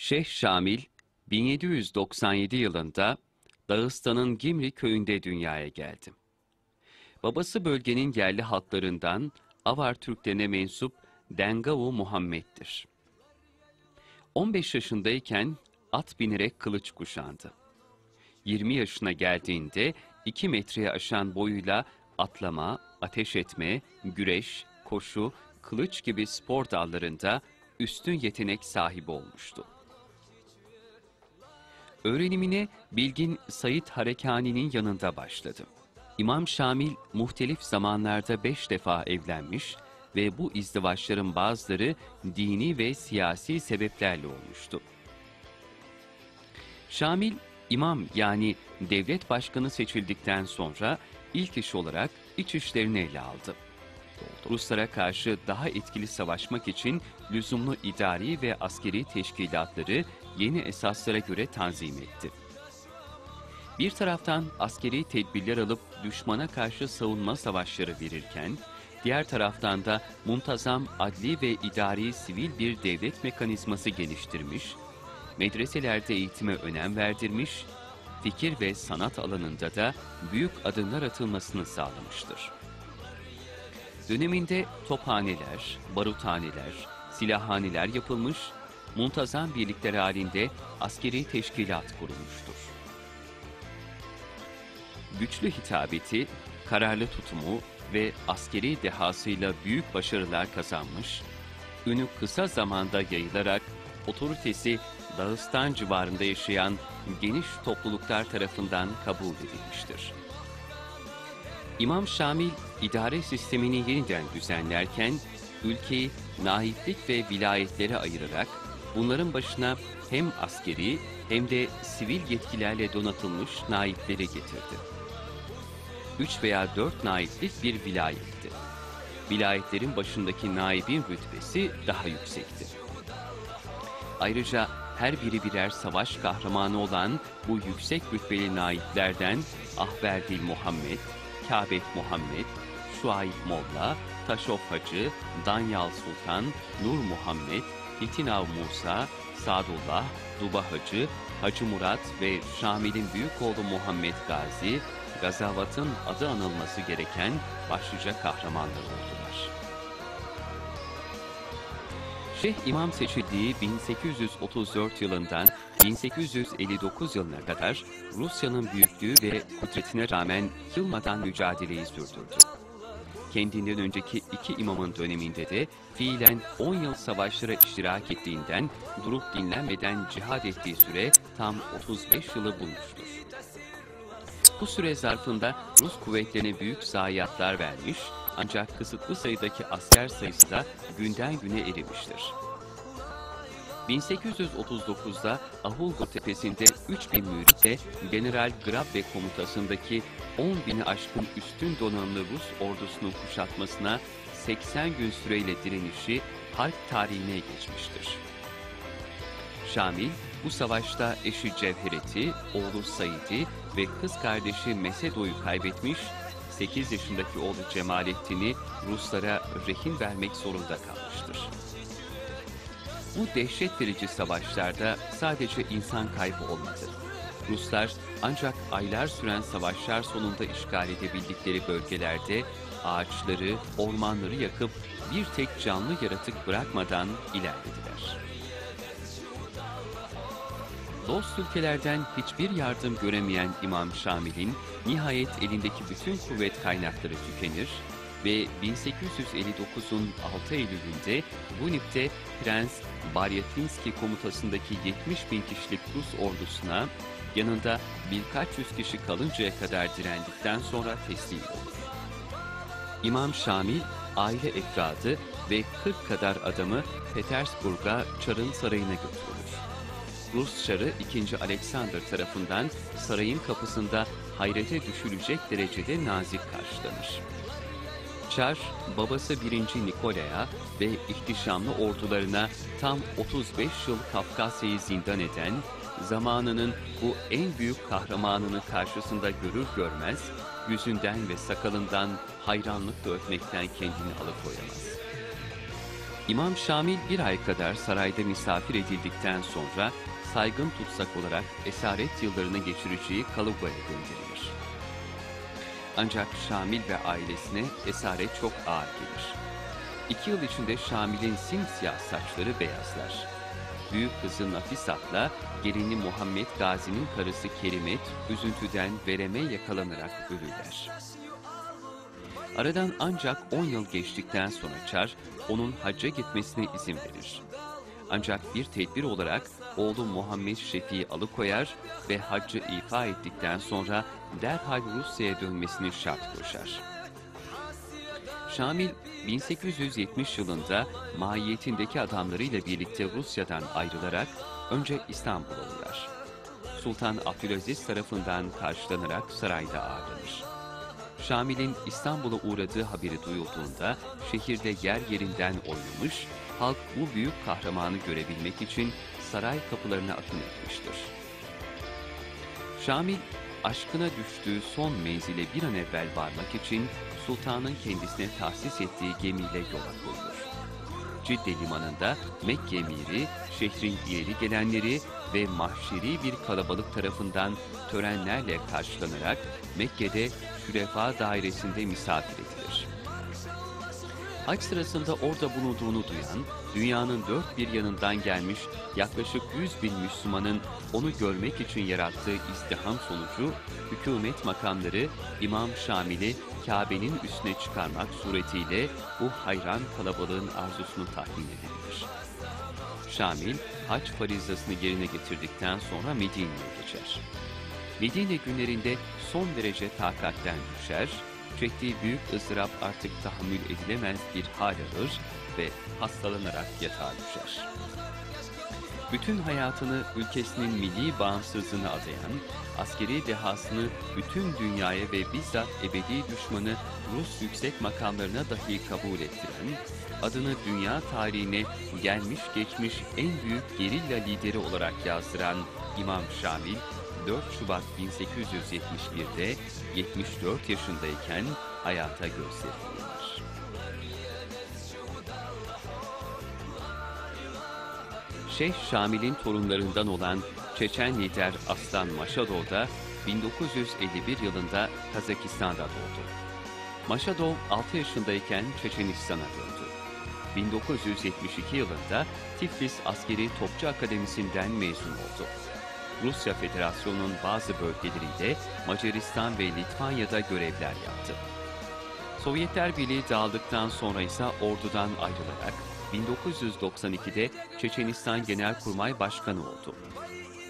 Şeyh Şamil 1797 yılında Dağıstan'ın Gimri köyünde dünyaya geldi. Babası bölgenin yerli halklarından Avar Türklerine mensup Dengavu Muhammed'dir. 15 yaşındayken at binerek kılıç kuşandı. 20 yaşına geldiğinde 2 metreye aşan boyuyla atlama, ateş etme, güreş, koşu, kılıç gibi spor dallarında üstün yetenek sahibi olmuştu. Öğrenimine Bilgin Sayit Harekani'nin yanında başladı. İmam Şamil muhtelif zamanlarda beş defa evlenmiş ve bu izdivaçların bazıları dini ve siyasi sebeplerle olmuştu. Şamil, imam yani devlet başkanı seçildikten sonra ilk iş olarak iç işlerini ele aldı. Ruslara karşı daha etkili savaşmak için lüzumlu idari ve askeri teşkilatları yeni esaslara göre tanzim etti. Bir taraftan askeri tedbirler alıp düşmana karşı savunma savaşları verirken, diğer taraftan da muntazam adli ve idari sivil bir devlet mekanizması geliştirmiş, medreselerde eğitime önem verdirmiş, fikir ve sanat alanında da büyük adımlar atılmasını sağlamıştır. Döneminde tophaneler, baruthaneler, silahhaneler yapılmış, muntazam birlikler halinde askeri teşkilat kurulmuştur. Güçlü hitabeti, kararlı tutumu ve askeri dehasıyla büyük başarılar kazanmış, ünü kısa zamanda yayılarak otoritesi Dağıstan civarında yaşayan geniş topluluklar tarafından kabul edilmiştir. İmam Şamil idare sistemini yeniden düzenlerken ülkeyi naiplik ve vilayetlere ayırarak bunların başına hem askeri hem de sivil yetkilerle donatılmış naipleri getirdi. Üç veya dört naiplik bir vilayetti. Vilayetlerin başındaki naibin rütbesi daha yüksekti. Ayrıca her biri birer savaş kahramanı olan bu yüksek rütbeli naiplerden Ahverdil Muhammed, Kâbet Muhammed, Şuayb Molla, Taşof Hacı, Danyal Sultan, Nur Muhammed, İtinav Musa, Sadullah, Duba Hacı, Hacı Murat ve Şamil'in büyük oğlu Muhammed Gazi, gazavatın adı anılması gereken başlıca kahramanlar oldular. Şeyh İmam seçildiği 1834 yılından 1859 yılına kadar Rusya'nın büyüklüğü ve kudretine rağmen yılmadan mücadeleyi sürdürdü. Kendinden önceki iki imamın döneminde de fiilen 10 yıl savaşlara iştirak ettiğinden durup dinlenmeden cihad ettiği süre tam 35 yılı bulmuştur. Bu süre zarfında Rus kuvvetlerine büyük zayiatlar vermiş ancak kısıtlı sayıdaki asker sayısı da günden güne erimiştir. 1839'da Ahulgo tepesinde 3000 müritte General Grabbe komutasındaki 10 bini aşkın üstün donanımlı Rus ordusunun kuşatmasına 80 gün süreyle direnişi harp tarihine geçmiştir. Şamil, bu savaşta eşi Cevheret'i, oğlu Said'i ve kız kardeşi Mesedo'yu kaybetmiş, 8 yaşındaki oğlu Cemalettin'i Ruslara rehin vermek zorunda kalmıştır. Bu dehşet verici savaşlarda sadece insan kaybı olmadı. Ruslar ancak aylar süren savaşlar sonunda işgal edebildikleri bölgelerde ağaçları, ormanları yakıp bir tek canlı yaratık bırakmadan ilerlediler. Dost ülkelerden hiçbir yardım göremeyen İmam Şamil'in nihayet elindeki bütün kuvvet kaynakları tükenir ve 1859'un 6 Eylül'ünde Gunip'te Prens Baryatinski komutasındaki 70 bin kişilik Rus ordusuna yanında birkaç yüz kişi kalıncaya kadar direndikten sonra teslim olur. İmam Şamil, aile efradı ve 40 kadar adamı Petersburg'a Çar'ın sarayına götürülür. Rus Çarı 2. Alexander tarafından sarayın kapısında hayrete düşülecek derecede nazik karşılanır. Çar, babası 1. Nikola'ya ve ihtişamlı ordularına tam 35 yıl Kafkasya'yı zindan eden, zamanının bu en büyük kahramanını karşısında görür görmez, yüzünden ve sakalından hayranlıkla öpmekten kendini alıkoyamaz. İmam Şamil bir ay kadar sarayda misafir edildikten sonra saygın tutsak olarak esaret yıllarını geçireceği Kaluga'ya gönderilir. Ancak Şamil ve ailesine esaret çok ağır gelir. İki yıl içinde Şamil'in simsiyah saçları beyazlar. Büyük kızı Nafisat'la gelini Muhammed Gazi'nin karısı Kerimet üzüntüden vereme yakalanarak ölürler. Aradan ancak 10 yıl geçtikten sonra Çar onun hacca gitmesine izin verir. Ancak bir tedbir olarak oğlu Muhammed Şefi'yi alıkoyar ve haccı ifa ettikten sonra derhal Rusya'ya dönmesini şart koşar. Şamil 1870 yılında mahiyetindeki adamlarıyla birlikte Rusya'dan ayrılarak önce İstanbul'a uğrar. Sultan Abdülaziz tarafından karşılanarak sarayda ağırlanır. Şamil'in İstanbul'a uğradığı haberi duyulduğunda şehirde yer yerinden oynamış, halk bu büyük kahramanı görebilmek için saray kapılarına akın etmiştir. Şamil, aşkına düştüğü son menzile bir an evvel varmak için sultanın kendisine tahsis ettiği gemiyle yola koyulur. Cidde limanında Mekke emiri, şehrin ileri gelenleri ve mahşeri bir kalabalık tarafından törenlerle karşılanarak Mekke'de Şürefa dairesinde misafir edilir. Hac sırasında orada bulunduğunu duyan, dünyanın dört bir yanından gelmiş yaklaşık 100 bin Müslümanın onu görmek için yarattığı izdiham sonucu hükümet makamları İmam Şamil'i Kabe'nin üstüne çıkarmak suretiyle bu hayran kalabalığın arzusunu tahmin edilir. Şamil, hac farizasını yerine getirdikten sonra Medine'ye geçer. Medine günlerinde son derece takatten düşer, çektiği büyük ızdırap artık tahammül edilemez bir hal alır ve hastalanarak yatağa düşer. Bütün hayatını ülkesinin milli bağımsızlığına adayan, askeri dehasını bütün dünyaya ve bizzat ebedi düşmanı Rus yüksek makamlarına dahi kabul ettiren, adını dünya tarihine gelmiş geçmiş en büyük gerilla lideri olarak yazdıran İmam Şamil, 4 Şubat 1871'de 74 yaşındayken hayata gözlerini Şeyh Şamil'in torunlarından olan Çeçen lider Aslan Maşadov da 1951 yılında Kazakistan'da doğdu. Maşadov 6 yaşındayken Çeçenistan'a döndü. 1972 yılında Tiflis Askeri Topçu Akademisi'nden mezun oldu. Rusya Federasyonu'nun bazı bölgeleriyle Macaristan ve Litvanya'da görevler yaptı. Sovyetler Birliği dağıldıktan sonra ise ordudan ayrılarak 1992'de Çeçenistan Genelkurmay Başkanı oldu.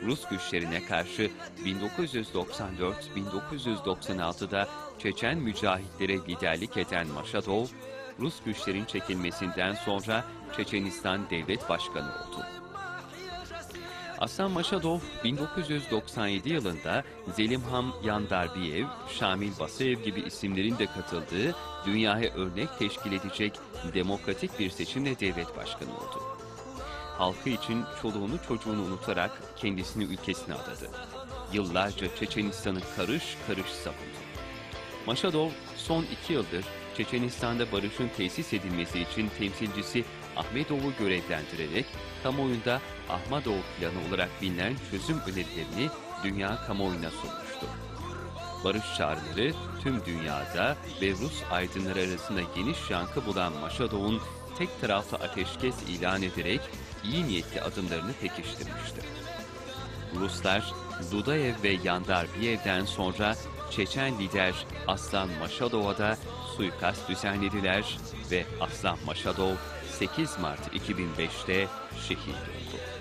Rus güçlerine karşı 1994-1996'da Çeçen mücahitlere liderlik eden Maşadov, Rus güçlerin çekilmesinden sonra Çeçenistan Devlet Başkanı oldu. Aslan Maşadov 1997 yılında Zelimham Yandarbiyev, Şamil Basayev gibi isimlerin de katıldığı dünyaya örnek teşkil edecek demokratik bir seçimle devlet başkanı oldu. Halkı için çoluğunu çocuğunu unutarak kendisini ülkesine adadı. Yıllarca Çeçenistan'ı karış karış savundu. Maşadov son iki yıldır Çeçenistan'da barışın tesis edilmesi için temsilcisi Ahmedov'u görevlendirerek kamuoyunda Ahmadov planı olarak bilinen çözüm önerilerini dünya kamuoyuna sunmuştu. Barış çağrıları tüm dünyada ve Rus aydınları arasında geniş yankı bulan Maşadov'un tek taraflı ateşkes ilan ederek iyi niyetli adımlarını pekiştirmişti. Ruslar Dudayev ve Yandarbiyev'den sonra Çeçen lider Aslan Maşadov'a da suikast düzenlediler ve Aslan Maşadov 8 Mart 2005'te şehit oldu.